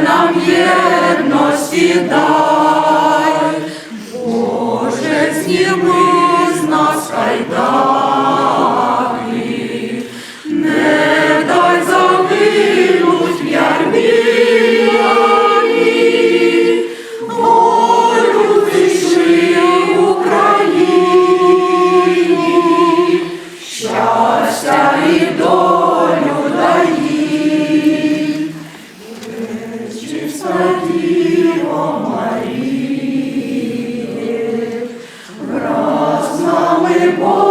нам єдності дай, Боже, зніми з нас кайдани, не дай загинуть в ярмі, волю в Україні, щастя і до. Oh